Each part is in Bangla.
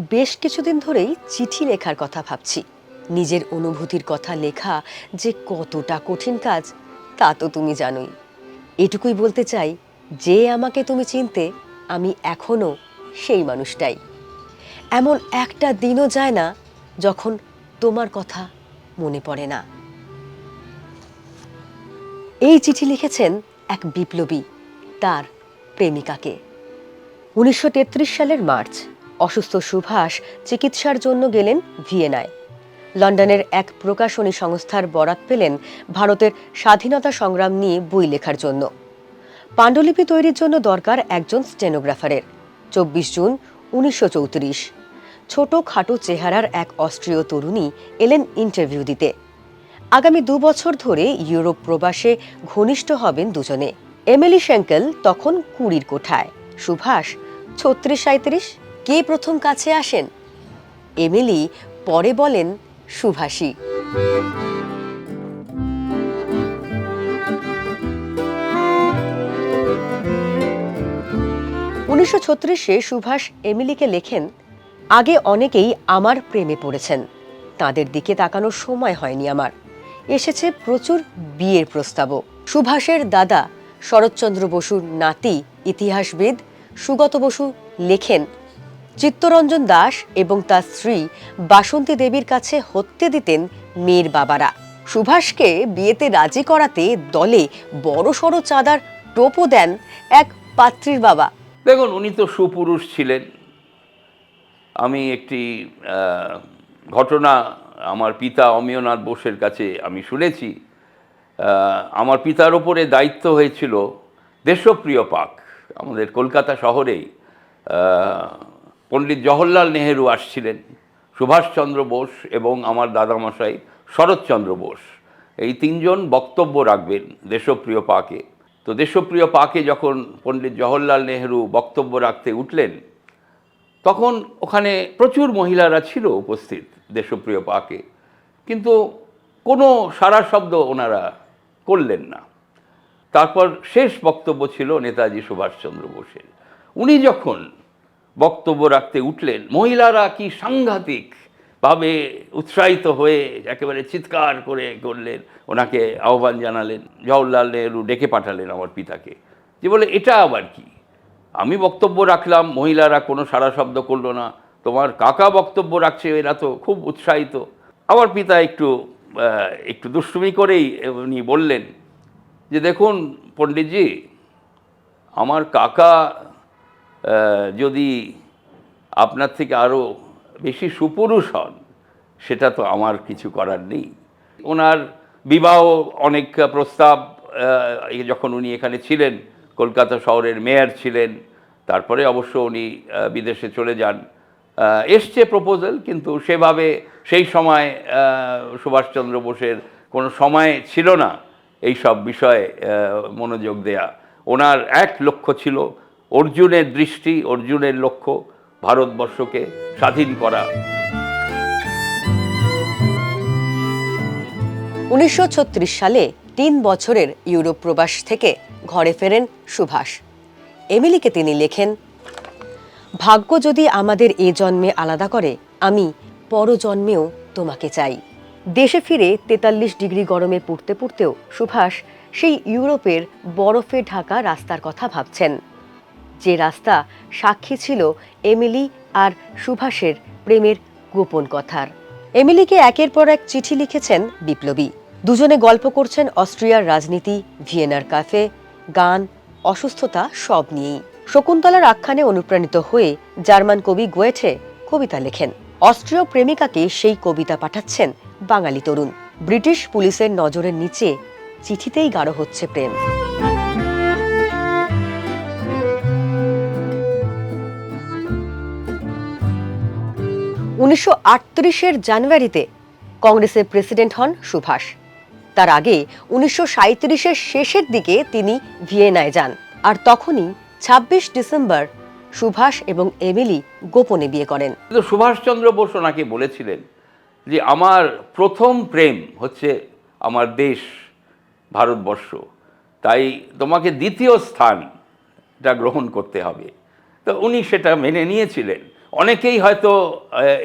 বেশ কিছুদিন ধরেই চিঠি লেখার কথা ভাবছি। নিজের অনুভূতির কথা লেখা যে কতটা কঠিন কাজ, তা তো তুমি জানোই। এটুকুই বলতে চাই, যে আমাকে তুমি চিনতে, আমি এখনও সেই মানুষটাই। এমন একটা দিনও যায় না যখন তোমার কথা মনে পড়ে না। এই চিঠি লিখেছেন এক বিপ্লবী, তার প্রেমিকাকে। উনিশশো তেত্রিশ সালের মার্চ। অসুস্থ সুভাষ চিকিৎসার জন্য গেলেন ভিয়েনায়। লন্ডনের এক প্রকাশনী সংস্থার বরাত পেলেন ভারতের স্বাধীনতা সংগ্রাম নিয়ে বই লেখার জন্য। পাণ্ডুলিপি তৈরির জন্য দরকার একজন স্টেনোগ্রাফারের। চব্বিশ জুন, উনিশশো চৌত্রিশ। ছোট খাটো চেহারার এক অস্ট্রীয় তরুণী এলেন ইন্টারভিউ দিতে। আগামী দু বছর ধরে ইউরোপ প্রবাসে ঘনিষ্ঠ হবেন দুজনে। এমিলি শ্যাঙ্কেল তখন কুড়ির কোঠায়। সুভাষ, ছত্রিশ সাঁত্রিশ কে প্রথম কাছে আসেন? এমিলি, পরে বলেন সুভাষী। উনিশশো ছত্রিশে সুভাষ এমিলিকে লেখেন, আগে অনেকেই আমার প্রেমে পড়েছেন। তাদের দিকে তাকানোর সময় হয়নি আমার। এসেছে প্রচুর বিয়ের প্রস্তাবও। সুভাষের দাদা শরৎচন্দ্র বসুর নাতি ইতিহাসবিদ সুগত বসু লেখেন চিত্তরঞ্জন দাস এবং তার স্ত্রী বাসন্তী দেবীর কাছে হত্যে দিতেন মেয়ের বাবারা। সুভাষকে বিয়েতে রাজি করাতে দলে বড় সড় চাঁদার টোপও দেন এক পাত্রীর বাবা। দেখুন, উনি তো সুপুরুষ ছিলেন। আমি একটি ঘটনা আমার পিতা অমিয়নাথ বোসের কাছে আমি শুনেছি। আমার পিতার ওপরে দায়িত্ব হয়েছিল দেশপ্রিয় পাক, আমাদের কলকাতা শহরেই। পণ্ডিত জওহরলাল নেহেরু আসছিলেন, সুভাষচন্দ্র বোস এবং আমার দাদামশাই শরৎচন্দ্র বোস। এই তিনজন বক্তব্য রাখবেন দেশপ্রিয় পাকে। তো দেশপ্রিয় পাকে যখন পণ্ডিত জওহরলাল নেহেরু বক্তব্য রাখতে উঠলেন, তখন ওখানে প্রচুর মহিলারা ছিল উপস্থিত দেশপ্রিয় পাকে। কিন্তু কোনো সারা শব্দ ওনারা করলেন না। তারপর শেষ বক্তব্য ছিল নেতাজি সুভাষচন্দ্র বোসের। উনি যখন বক্তব্য রাখতে উঠলেন, মহিলারা কি সাংঘাতিক ভাবে উৎসাহিত হয়ে একেবারে চিৎকার করে করলেন? ওনাকে আহ্বান জানালেন, জওহরলাল নেহরু ডেকে পাঠালেন আমার পিতাকে। যে বলে, এটা আবার কি? আমি বক্তব্য রাখলাম, মহিলারা কোনো সারা শব্দ করল না। তোমার কাকা বক্তব্য রাখছে, এরা তো খুব উৎসাহিত। আমার পিতা একটু একটু দুষ্টুমি করেই উনি বললেন যে, দেখুন পণ্ডিতজি, আমার কাকা যদি আপনার থেকে আরও বেশি সুপুরুষ হন, সেটা তো আমার কিছু করার নেই। ওনার বিবাহ অনেক প্রস্তাব যখন উনি এখানে ছিলেন, কলকাতা শহরের মেয়র ছিলেন, তারপরে অবশ্য উনি বিদেশে চলে যান। এসছে প্রপোজাল, কিন্তু সেভাবে সেই সময় সুভাষচন্দ্র বোসের কোনো সময় ছিল না, এই সব বিষয়ে মনোযোগ দেয়া। ওনার এক লক্ষ্য ছিল অর্জুনের দৃষ্টি, অর্জুনের লক্ষ্য ভারতবর্ষকে স্বাধীন করা। উনিশশো ছত্রিশ সালে তিন বছরের ইউরোপ প্রবাস থেকে ঘরে ফেরেন সুভাষ। এমিলিকে তিনি লেখেন, ভাগ্য যদি আমাদের এ জন্মে আলাদা করে, আমি পরজন্মেও তোমাকে চাই। দেশে ফিরে তেতাল্লিশ ডিগ্রি গরমে পড়তে পুড়তেও সুভাষ সেই ইউরোপের বরফে ঢাকা রাস্তার কথা ভাবছেন। যে রাস্তা সাক্ষী ছিল এমিলি আর সুভাষের প্রেমের গোপন কথার। এমিলিকে একের পর এক চিঠি লিখেছেন বিপ্লবী। দুজনে গল্প করছেন অস্ট্রিয়ার রাজনীতি, ভিয়েনার কাফে, গান, অসুস্থতা সব নিয়েই। শকুন্তলার আখ্যানে অনুপ্রাণিত হয়ে জার্মান কবি গোয়েঠে কবিতা লেখেন। অস্ট্রীয় প্রেমিকাকে সেই কবিতা পাঠাচ্ছেন বাঙালি তরুণ। ব্রিটিশ পুলিশের নজরের নিচে চিঠিতেই গাঢ় হচ্ছে প্রেম। উনিশশো আটত্রিশের জানুয়ারিতে কংগ্রেসের প্রেসিডেন্ট হন সুভাষ। তার আগে উনিশশো সাঁত্রিশের শেষের দিকে তিনি ভিয়েনায় যান, আর তখনই ২৬ ডিসেম্বর সুভাষ এবং এমিলি গোপনে বিয়ে করেন। সুভাষচন্দ্র বোস নাকি বলেছিলেন যে, আমার প্রথম প্রেম হচ্ছে আমার দেশ, ভারতবর্ষ। তাই তোমাকে দ্বিতীয় স্থান এটা গ্রহণ করতে হবে। তো উনি সেটা মেনে নিয়েছিলেন। অনেকেই হয়তো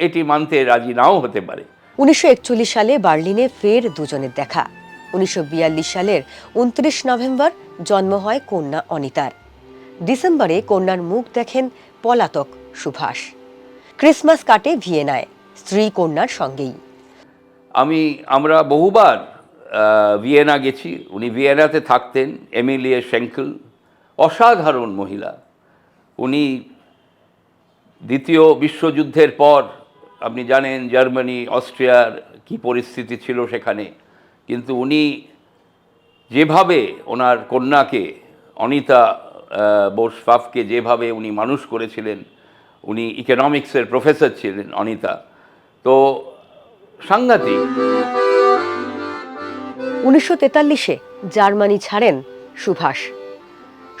এটি মানতে রাজি নাও হতে পারে। উনিশশো একচল্লিশ সালে বার্লিনে ফের দুজনের দেখা। উনিশশো বিয়াল্লিশ সালের উনত্রিশ নভেম্বর জন্ম হয় কন্যা অনিতার। ডিসেম্বরে কন্যার মুখ দেখেন পলাতক সুভাষ। ক্রিসমাস কাটে ভিয়েনায় স্ত্রী কন্যার সঙ্গেই। আমি আমরা বহুবার ভিয়েনা গেছি। উনি ভিয়েনাতে থাকতেন এমিলিয়া শেঙ্কল অসাধারণ মহিলা। উনি দ্বিতীয় বিশ্বযুদ্ধের পর, আপনি জানেন জার্মানি, অস্ট্রিয়ার কি পরিস্থিতি ছিল সেখানে। কিন্তু উনি যেভাবে ওনার কন্যাকে, অনিতা বোসফাফকে যেভাবে উনি মানুষ করেছিলেন, উনি ইকোনমিক্সের প্রফেসর ছিলেন অনিতা। তো সাংঘাতিক। উনিশশো তেতাল্লিশে জার্মানি ছাড়েন সুভাষ।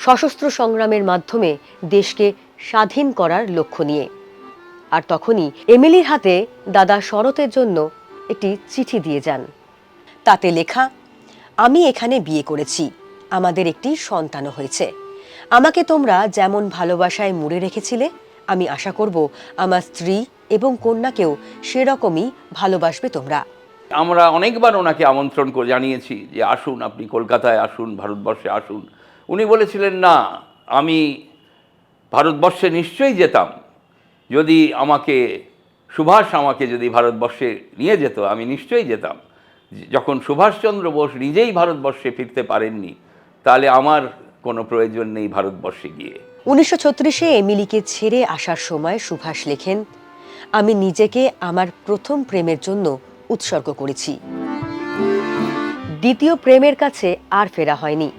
সশস্ত্র সংগ্রামের মাধ্যমে দেশকে স্বাধীন করার লক্ষ্য নিয়ে। আর তখনই এমিলির হাতে দাদা শরতের জন্য একটি চিঠি দিয়ে যান। তাতে লেখা, আমি এখানে বিয়ে করেছি। আমাদের একটি সন্তানও হয়েছে। আমাকে তোমরা যেমন ভালোবাসায় মুড়ে রেখেছিলে, আমি আশা করব আমার স্ত্রী এবং কন্যাকেও সেরকমই ভালোবাসবে তোমরা। আমরা অনেকবার ওনাকে আমন্ত্রণ করে, জানিয়েছি যে, আসুন, আপনি কলকাতায় আসুন, ভারতবর্ষে আসুন। উনি বলেছিলেন, না, আমি ভারতবর্ষে নিশ্চয়ই যেতাম। যদি আমাকে, সুভাষ আমাকে যদি ভারতবর্ষে নিয়ে যেত, আমি নিশ্চয়ই যেতাম। যখন সুভাষচন্দ্র বোস নিজেই ভারতবর্ষে ফিরতে পারেননি, তাহলে আমার কোনো প্রয়োজন নেই ভারতবর্ষে গিয়ে। উনিশশো ছত্রিশে এমিলিকে ছেড়ে আসার সময় সুভাষ লেখেন, আমি নিজেকে আমার প্রথম প্রেমের জন্য উৎসর্গ করেছি। দ্বিতীয় প্রেমের কাছে আর ফেরা হয়নি।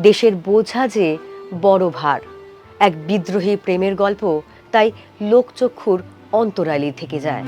দেশের বোঝা যে বড় ভার। এক বিদ্রোহী প্রেমের গল্প তাই লোকচক্ষুর অন্তরালি থেকে যায়।